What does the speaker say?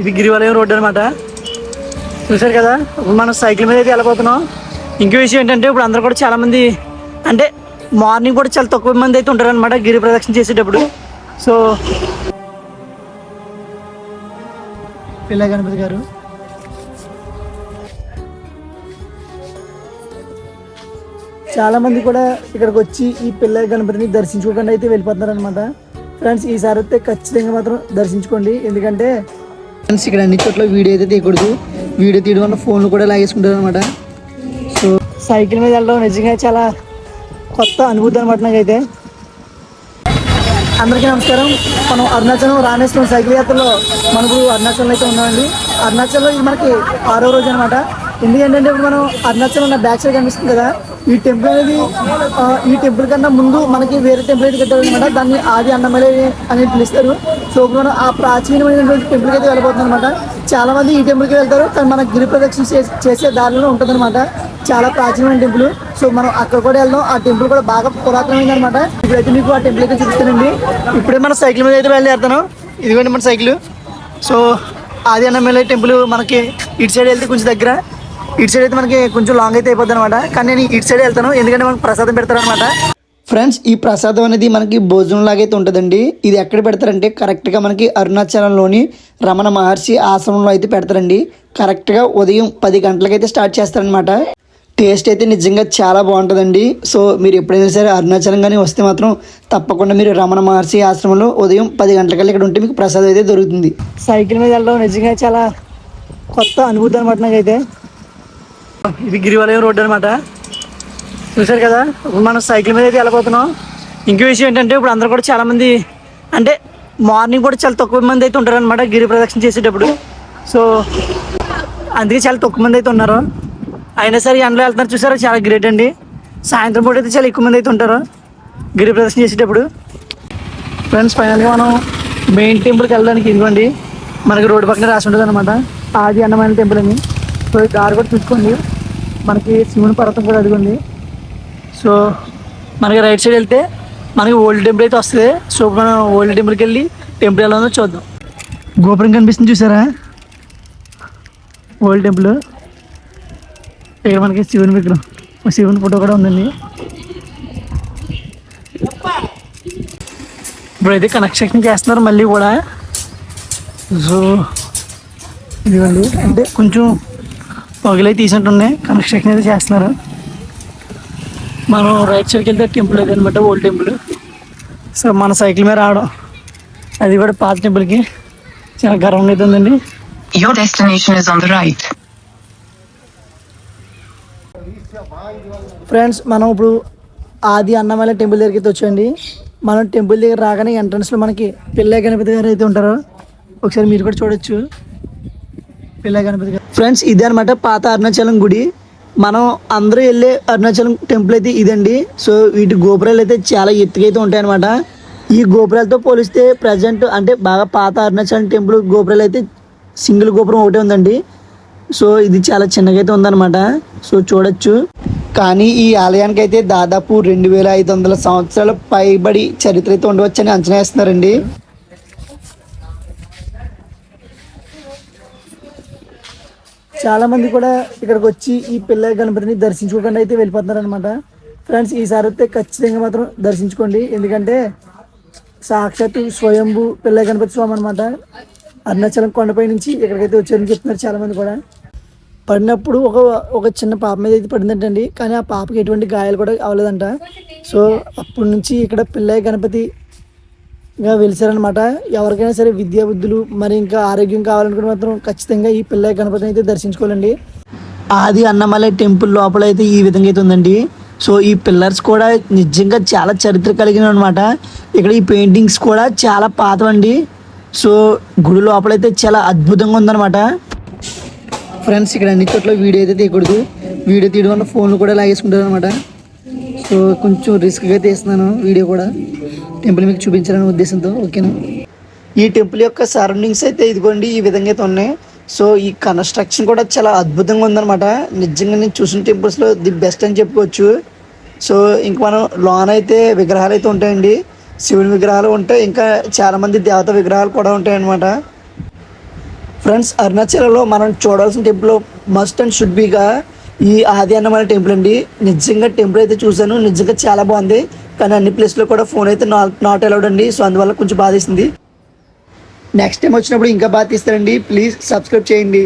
ఇది గిరివలయం రోడ్డు అనమాట చూసారు కదా? ఇప్పుడు మనం సైకిల్ మీద అయితే వెళ్ళిపోతున్నాం ఇంకో విషయం ఏంటంటే ఇప్పుడు అందరూ కూడా చాలా మంది అంటే మార్నింగ్ కూడా చాలా తక్కువ మంది అయితే ఉంటారు అనమాట గిరి ప్రదక్షిణ చేసేటప్పుడు. సో పిల్ల గణపతి గారు. చాలా మంది కూడా ఇక్కడికి వచ్చి ఈ పిల్ల గణపతిని దర్శించుకోకుండా అయితే వెళ్ళిపోతున్నారు అనమాట ఫ్రెండ్స్ ఈసారి అయితే ఖచ్చితంగా మాత్రం దర్శించుకోండి. ఎందుకంటే ఫ్రెండ్స్ ఇక్కడ అన్ని చోట్ల వీడియో అయితే తీయకూడదు. వీడియో తీయడం వల్ల ఫోన్లు కూడా లాగేసుకుంటారు అనమాట సో సైకిల్ మీద వెళ్ళడం నిజంగా చాలా కొత్త అనుభూతి అనమాట నాకైతే. అందరికీ నమస్కారం. మనం అరుణాచలం రామేశ్వరం సైకిల్ యాత్రలో మనకు అరుణాచలం అయితే ఉన్నామండి. అరుణాచల్లో ఇది మనకి ఆరో రోజు అనమాట ఎందుకంటే ఇప్పుడు మనం అరుణాచల్ ఉన్న బ్యాక్ సైడ్ కనిపిస్తుంది కదా ఈ టెంపుల్ అనేది ఈ టెంపుల్ కన్నా ముందు మనకి వేరే టెంపుల్ అయితే కట్టారు దాన్ని ఆది అన్నమలై అని పిలుస్తారు. సో ఇప్పుడు మనం ఆ ప్రాచీనమైనటువంటి టెంపుల్కి అయితే వెళ్ళిపోతుంది అనమాట చాలా మంది ఈ టెంపుల్కి వెళ్తారు కానీ మన గిరి ప్రదక్షిణ చేసే- దారిలో ఉంటుందన్నమాట చాలా ప్రాచీనమైన టెంపుల్ సో మనం అక్కడ కూడా వెళ్దాం. ఆ టెంపుల్ కూడా బాగా పురాతనమైంది అనమాట ఇప్పుడైతే మీకు ఆ టెంపుల్ అయితే చూపిస్తానండి. ఇప్పుడే మన సైకిల్ మీద అయితే బయలుదేరుతాను ఇదిగోండి మన సైకిల్. సో ఆది అన్నమలై టెంపుల్ మనకి ఇటు సైడ్ వెళ్తే కొంచెం దగ్గర. ఇటు సైడ్ అయితే మనకి కొంచెం లాంగ్ అయితే అయిపోద్ది అనమాట కానీ నేను ఇటు సైడ్ వెళ్తాను. ఎందుకంటే మనకు ప్రసాదం పెడతారు అనమాట ఫ్రెండ్స్ ఈ ప్రసాదం అనేది మనకి భోజనం లాగైతే ఉంటుందండి. ఇది ఎక్కడ పెడతారంటే కరెక్ట్గా మనకి అరుణాచలంలోని రమణ మహర్షి ఆశ్రమంలో అయితే పెడతారండి. కరెక్ట్గా ఉదయం పది గంటలకైతే స్టార్ట్ చేస్తారనమాట టేస్ట్ అయితే నిజంగా చాలా బాగుంటుందండి. సో మీరు ఎప్పుడైనా సరే అరుణాచలం కానీ వస్తే మాత్రం తప్పకుండా మీరు రమణ మహర్షి ఆశ్రమంలో ఉదయం పది గంటలకల్లా ఇక్కడ ఉంటే మీకు ప్రసాదం అయితే దొరుకుతుంది. సైకిల్ మీద వెళ్ళడం నిజంగా చాలా కొత్త అనుభూతి అనమాట నాకైతే. ఇది గిరివలయం రోడ్డు అనమాట చూసారు కదా ఇప్పుడు మనం సైకిల్ మీద అయితే వెళ్ళిపోతున్నాం ఇంకో విషయం ఏంటంటే ఇప్పుడు అందరూ కూడా చాలా మంది అంటే మార్నింగ్ కూడా చాలా తక్కువ మంది అయితే ఉంటారు అనమాట గిరి ప్రదక్షిణ చేసేటప్పుడు. సో అందుకే చాలా తక్కువ మంది అయితే ఉన్నారు. అయినా సరే ఎండలో వెళ్తున్నారు చూసారా చాలా గ్రేట్ అండి. సాయంత్రం పూట అయితే చాలా ఎక్కువ మంది అయితే ఉంటారు గిరి ప్రదర్శన చేసేటప్పుడు. ఫ్రెండ్స్ ఫైనల్గా మనం మెయిన్ టెంపుల్కి వెళ్ళడానికి ఇదిగోండి మనకి రోడ్డు పక్కన రాసి ఉంటుంది అనమాట ఆది అన్నమైన టెంపుల్ అని. సో దారి కూడా చూసుకోండి. మనకి శివుని పర్వతం కూడా అడుగుంది సో మనకి రైట్ సైడ్ వెళ్తే మనకి ఓల్డ్ టెంపుల్ అయితే వస్తుంది. సో మనం ఓల్డ్ టెంపుల్కి వెళ్ళి టెంపుల్ ఎలా ఉందో చూద్దాం. గోపురం కనిపిస్తుంది చూసారా? Old temple. ఇక్కడ మనకి శివుని విగ్రహం. శివుని ఫోటో కూడా ఉందండి. ఇప్పుడైతే కనెక్షన్ చేస్తున్నారు మళ్ళీ కూడా. సో ఇదిగోండి. అంటే కొంచెం పొగలై తీసినట్టున్నాయి. కన్స్ట్రక్షన్ అయితే చేస్తున్నారు. మనం రైట్ సైడ్కి వెళ్తే టెంపుల్ అయితే అనమాట ఓల్డ్ టెంపుల్ సో మన సైకిల్ మీద రావడం. అది కూడా పాత టెంపుల్కి చాలా గర్వంగా అయితే ఉందండి. Your destination is on the right. Friends మనం ఇప్పుడు ఆది అన్నమల టెంపుల్ దగ్గరికి అయితే వచ్చండి మనం టెంపుల్ దగ్గర రాగానే ఎంట్రన్స్లో మనకి పిల్ల గణపతి గారు అయితే ఉంటారు ఒకసారి మీరు కూడా చూడొచ్చు. పిల్ల గణపతి గారు ఫ్రెండ్స్ ఇదే అనమాట పాత అరుణాచలం గుడి. మనం అందరూ వెళ్ళే అరుణాచలం టెంపుల్ అయితే ఇదండి. సో వీటి గోపురాలు అయితే చాలా ఎత్తుకైతే ఉంటాయన్నమాట. ఉంటాయి అనమాట ఈ గోపురాలతో పోలిస్తే ప్రజెంట్ అంటే బాగా పాత అరుణాచలం టెంపుల్ గోపురాలు అయితే సింగిల్ గోపురం ఒకటే ఉందండి. సో ఇది చాలా చిన్నగా అయితే ఉందన్నమాట. సో చూడొచ్చు. కానీ ఈ ఆలయానికి అయితే దాదాపు రెండు వేల ఐదు వందల సంవత్సరాల పైబడి చరిత్ర అయితే ఉండవచ్చని అంచనా వేస్తున్నారండి. చాలా మంది కూడా ఇక్కడికి వచ్చి ఈ పిల్ల గణపతిని దర్శించుకోకుండా అయితే వెళ్ళిపోతున్నారు అనమాట ఫ్రెండ్స్ ఈసారి వస్తే ఖచ్చితంగా మాత్రం దర్శించుకోండి. ఎందుకంటే సాక్షాత్తు స్వయంభు పిల్ల గణపతి స్వామి అనమాట అరుణాచలం కొండపై నుంచి ఇక్కడికైతే వచ్చారని చెప్తున్నారు చాలామంది కూడా. పడినప్పుడు ఒక ఒక చిన్న పాప మీద అయితే పడిందంటండి. కానీ ఆ పాపకి ఎటువంటి గాయాలు కూడా అవ్వలేదంట. సో అప్పటి నుంచి ఇక్కడ పిల్లయ్య గణపతిగా వెలిసారనమాట ఎవరికైనా సరే విద్యా బుద్ధులు మరి ఇంకా ఆరోగ్యం కావాలనుకుంటే మాత్రం ఖచ్చితంగా ఈ పిల్లయ్య గణపతిని అయితే దర్శించుకోవాలండి. ఆది అన్నమలై టెంపుల్ లోపల అయితే ఈ విధంగా అయితే ఉందండి. సో ఈ పిల్లర్స్ కూడా నిజంగా చాలా చరిత్ర కలిగిన అనమాట ఇక్కడ ఈ పెయింటింగ్స్ కూడా చాలా పాతవండి. సో గుడి లోపలైతే చాలా అద్భుతంగా ఉందన్నమాట. ఫ్రెండ్స్ ఇక్కడ అన్ని చోట్ల వీడియో అయితే తీయకూడదు. వీడియో తీయడం వల్ల ఫోన్లు కూడా లాగేసుకుంటారు అనమాట సో కొంచెం రిస్క్గా తీస్తున్నాను వీడియో కూడా. టెంపుల్ మీకు చూపించాలనే ఉద్దేశంతో ఓకేనా? ఈ టెంపుల్ యొక్క సరౌండింగ్స్ అయితే ఇదిగోండి ఈ విధంగా అయితే ఉన్నాయి. సో ఈ కన్స్ట్రక్షన్ కూడా చాలా అద్భుతంగా ఉందన్నమాట. నిజంగా నేను చూసిన టెంపుల్స్లో ది బెస్ట్ అని చెప్పుకోవచ్చు. సో ఇంక మనం లోన్ అయితే విగ్రహాలు అయితే ఉంటాయండి. శివుని విగ్రహాలు ఉంటాయి. ఇంకా చాలామంది దేవత విగ్రహాలు కూడా ఉంటాయన్నమాట. ఫ్రెండ్స్ అరుణాచలంలో మనం చూడాల్సిన టెంపుల్ మస్ట్ అండ్ షుడ్ బిగా ఈ ఆది అన్నమైన టెంపుల్ అండి. నిజంగా టెంపుల్ అయితే చూశాను. నిజంగా చాలా బాగుంది. కానీ అన్ని ప్లేస్లో కూడా ఫోన్ అయితే నాట్ అలౌడ్ అండి. సో అందువల్ల కొంచెం బాధేసింది. నెక్స్ట్ టైం వచ్చినప్పుడు ఇంకా బాగా తీస్తారండి. ప్లీజ్ సబ్స్క్రైబ్ చేయండి.